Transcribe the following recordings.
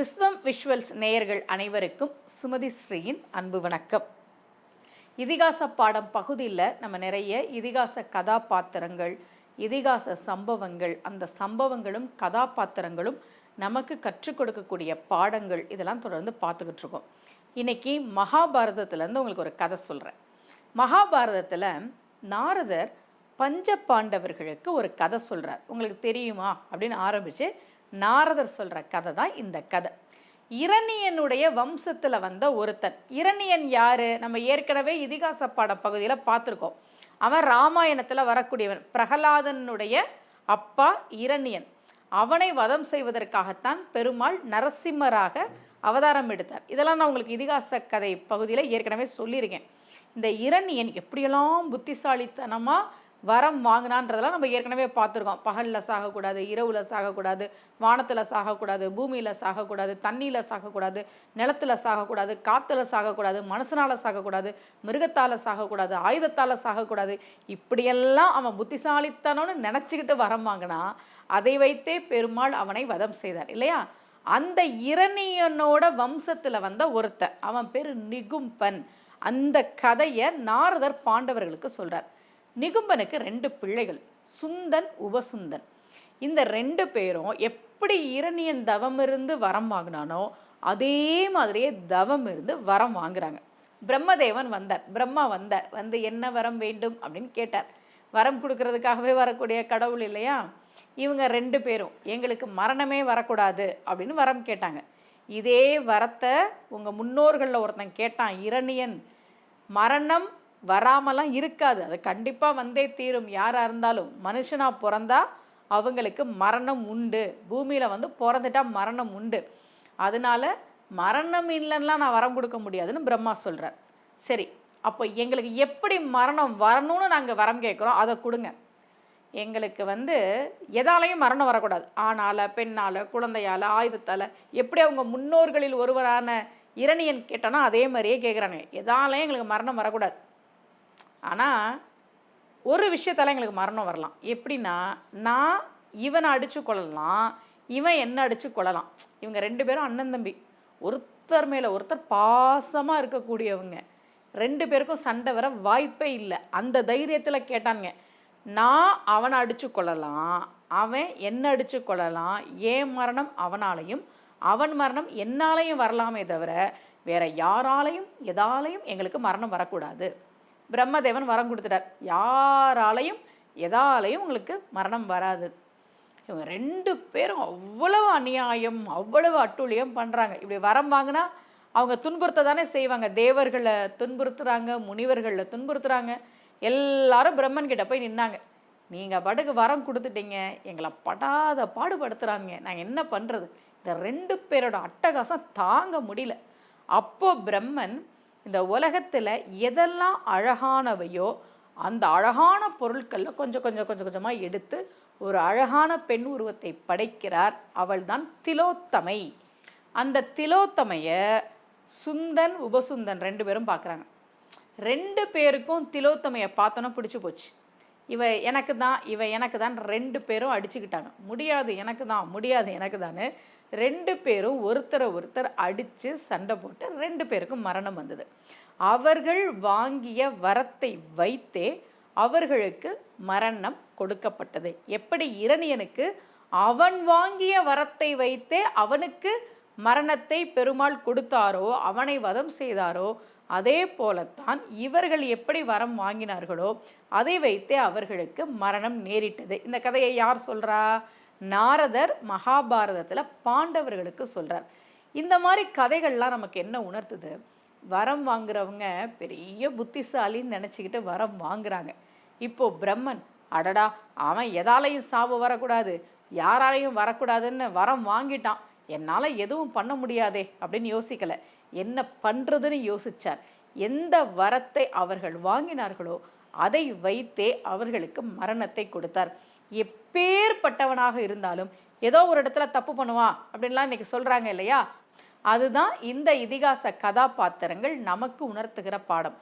விஸ்வம் visuals நேயர்கள் அனைவருக்கும் சுமதி ஸ்ரீயின் அன்பு வணக்கம். இதிகாச பாடம் பகுதியில் நம்ம நிறைய இதிகாச கதாபாத்திரங்கள் இதிகாச சம்பவங்கள் அந்த சம்பவங்களும் கதாபாத்திரங்களும் நமக்கு கற்றுக் கொடுக்கக்கூடிய பாடங்கள் இதெல்லாம் தொடர்ந்து பார்த்துக்கிட்டு இருக்கோம். இன்னைக்கு மகாபாரதத்துலேருந்து உங்களுக்கு ஒரு கதை சொல்கிறேன் மகாபாரதத்தில் நாரதர் பஞ்ச பாண்டவர்களுக்கு ஒரு கதை சொல்கிறார் உங்களுக்கு தெரியுமா? அப்படின்னு ஆரம்பித்து நாரதர் சொல்கிற கதை தான் இந்த கதை. இரணியனுடைய வம்சத்தில் வந்த ஒருத்தன். இரணியன் யாரு? நம்ம ஏற்கனவே இதிகாச பாட பகுதியில் பார்த்துருக்கோம். அவன் ராமாயணத்தில் வரக்கூடியவன். பிரகலாதனுடைய அப்பா இரணியன். அவனை வதம் செய்வதற்காகத்தான் பெருமாள் நரசிம்மராக அவதாரம் எடுத்தார். இதெல்லாம் நான் உங்களுக்கு இதிகாச கதை பகுதியில் ஏற்கனவே சொல்லியிருக்கேன். இந்த இரணியன் எப்படியெல்லாம் புத்திசாலித்தனமாக வரம் வாங்கினான்றதெல்லாம் நம்ம ஏற்கனவே பார்த்துருக்கோம் பகலில் சாகக்கூடாது இரவில் சாகக்கூடாது வானத்தில் சாகக்கூடாது பூமியில் சாகக்கூடாது தண்ணியில் சாகக்கூடாது நிலத்தில் சாகக்கூடாது காற்றுல சாகக்கூடாது மனுஷனால் சாகக்கூடாது மிருகத்தால் சாகக்கூடாது ஆயுதத்தால் சாகக்கூடாது இப்படியெல்லாம் அவன் புத்திசாலித்தனம்னு நினச்சிக்கிட்டு வரம் வாங்கினா அதை வைத்தே பெருமாள் அவனை வதம் செய்தார் இல்லையா அந்த இரணியனோட வம்சத்தில் வந்த ஒருத்தன் அவன் பேர் நிகும்பன் அந்த கதையை நாரதர் பாண்டவர்களுக்கு சொல்கிறார் நிகும்பனுக்கு ரெண்டு பிள்ளைகள் சுந்தன் உபசுந்தன். இந்த ரெண்டு பேரும் எப்படி இரணியன் தவம் இருந்து வரம் வாங்கினானோ அதே மாதிரியே தவம் இருந்து வரம் வாங்குறாங்க. பிரம்மதேவன் வந்தார். பிரம்மா வந்தார். வந்து என்ன வரம் வேண்டும் அப்படின்னு கேட்டார். வரம் கொடுக்கறதுக்காகவே வரக்கூடிய கடவுள் இல்லையா? இவங்க ரெண்டு பேரும் எங்களுக்கு மரணமே வரக்கூடாது அப்படின்னு வரம் கேட்டாங்க. இதே வரத்தை உங்கள் முன்னோர்களில் ஒருத்தன் கேட்டான் இரணியன் மரணம் வராமலாம் இருக்காது. அது கண்டிப்பாக வந்தே தீரும். யாராக இருந்தாலும் மனுஷனாக பிறந்தா அவங்களுக்கு மரணம் உண்டு. பூமியில் வந்து பிறந்துட்டா மரணம் உண்டு. அதனால மரணம் இல்லைன்னா நான் வரம் கொடுக்க முடியாதுன்னு பிரம்மா சொல்கிறார் சரி அப்போ எங்களுக்கு எப்படி மரணம் வரணும்னு நாங்கள் வரம் கேட்குறோம் அதை கொடுங்க. எங்களுக்கு வந்து எதாலையும் மரணம் வரக்கூடாது. ஆணால் பெண்ணால் குழந்தையால் ஆயுதத்தால் எப்படி அவங்க முன்னோர்களில் ஒருவரான இரணியன் கேட்டானோ அதே மாதிரியே கேட்குறாங்க எதாலையும் எங்களுக்கு மரணம் வரக்கூடாது. ஆனால் ஒரு விஷயத்தால் எங்களுக்கு மரணம் வரலாம். எப்படின்னா நான் இவனை அடித்து கொள்ளலாம் இவன் என்ன அடித்து கொள்ளலாம் இவங்க ரெண்டு பேரும் அண்ணன் தம்பி. ஒருத்தர் மேலே ஒருத்தர் பாசமாக இருக்கக்கூடியவங்க. ரெண்டு பேருக்கும் சண்டை வர வாய்ப்பே இல்லை. அந்த தைரியத்தில் கேட்டானுங்க நான் அவனை அடித்து கொள்ளலாம் அவன் என்ன அடித்து கொள்ளலாம் ஏன் மரணம் அவனாலையும் அவன் மரணம் என்னாலையும் வரலாமே தவிர வேற யாராலையும் எதாலையும் எங்களுக்கு மரணம் வரக்கூடாது. பிரம்மதேவன் வரம் கொடுத்துட்டார். யாராலையும் எதாலையும் உங்களுக்கு மரணம் வராது. இவங்க ரெண்டு பேரும் அவ்வளவு அநியாயம் அவ்வளவு அட்டூழியம் பண்ணுறாங்க இப்படி வரம் வாங்கினா அவங்க துன்புறுத்த தானே செய்வாங்க. தேவர்களை துன்புறுத்துறாங்க முனிவர்களை துன்புறுத்துறாங்க. எல்லாரும் பிரம்மன் கிட்ட போய் நின்னாங்க. நீங்கள் பாட்டுக்கு வரம் கொடுத்துட்டீங்க. எங்களை படாத பாடுபடுத்துகிறாங்க நாங்கள் என்ன பண்ணுறது இந்த ரெண்டு பேரோட அட்டகாசம் தாங்க முடியல. அப்போது பிரம்மன் இந்த உலகத்தில் எதெல்லாம் அழகானவையோ அந்த அழகான பொருட்களில் கொஞ்சம் கொஞ்சம் கொஞ்சம் கொஞ்சமாக எடுத்து ஒரு அழகான பெண் உருவத்தை படைக்கிறார். அவள்தான் திலோத்தமை. அந்த திலோத்தமையை சுந்தன் உபசுந்தன் ரெண்டு பேரும் பார்க்குறாங்க ரெண்டு பேருக்கும் திலோத்தமையை பார்த்தோன்னா பிடிச்சி போச்சு. இவ எனக்கு தான் இவ எனக்கு தான் ரெண்டு பேரும் அடிச்சுக்கிட்டாங்க. முடியாது எனக்கு தான் முடியாது எனக்கு தான் ரெண்டு பேரும் ஒருத்தரை ஒருத்தர் அடித்து சண்டை போட்டு ரெண்டு பேருக்கும் மரணம் வந்தது. அவர்கள் வாங்கிய வரத்தை வைத்தே அவர்களுக்கு மரணம் கொடுக்கப்பட்டது. எப்படி இரணியனுக்கு அவன் வாங்கிய வரத்தை வைத்தே அவனுக்கு மரணத்தை பெருமாள் கொடுத்தாரோ அவனை வதம் செய்தாரோ அதே போலத்தான் இவர்கள் எப்படி வரம் வாங்கினார்களோ அதை வைத்தே அவர்களுக்கு மரணம் நேரிட்டது. இந்த கதையை யார் சொல்றா? நாரதர் மகாபாரதத்தில் பாண்டவர்களுக்கு சொல்றார். இந்த மாதிரி கதைகள்லாம் நமக்கு என்ன உணர்த்துது? வரம் வாங்குறவங்க பெரிய புத்திசாலின்னு நினச்சிக்கிட்டு வரம் வாங்குறாங்க. இப்போ பிரம்மன் அடடா அவன் எதாலையும் சாவு வரக்கூடாது யாராலையும் வரக்கூடாதுன்னு வரம் வாங்கிட்டான். என்னால் எதுவும் பண்ண முடியாதே அப்படின்னு யோசிக்கல. என்ன பண்ணுறதுன்னு யோசித்தார் எந்த வரத்தை அவர்கள் வாங்கினார்களோ அதை வைத்தே அவர்களுக்கு மரணத்தை கொடுத்தார். எப்பேற்பட்டவனாக இருந்தாலும் ஏதோ ஒரு இடத்துல தப்பு பண்ணுவான் அப்படின்லாம் இன்றைக்கி சொல்கிறாங்க இல்லையா? அதுதான் இந்த இதிகாச கதாபாத்திரங்கள் நமக்கு உணர்த்துகிற பாடம்.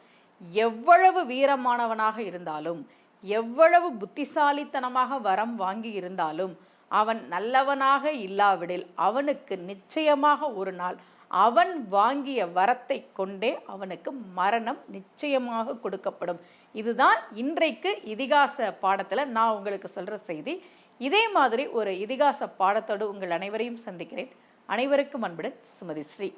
எவ்வளவு வீரமானவனாக இருந்தாலும் எவ்வளவு புத்திசாலித்தனமாக வரம் வாங்கி இருந்தாலும் அவன் நல்லவனாக இல்லாவிடில் அவனுக்கு நிச்சயமாக ஒரு நாள் அவன் வாங்கிய வரத்தை கொண்டே அவனுக்கு மரணம் நிச்சயமாக கொடுக்கப்படும். இதுதான் இன்றைக்கு இதிகாச பாடத்தில் நான் உங்களுக்கு சொல்கிற செய்தி. இதே மாதிரி ஒரு இதிகாச பாடத்தோடு உங்கள் அனைவரையும் சந்திக்கிறேன். அனைவருக்கும் அன்புடன் சுமதி ஸ்ரீ.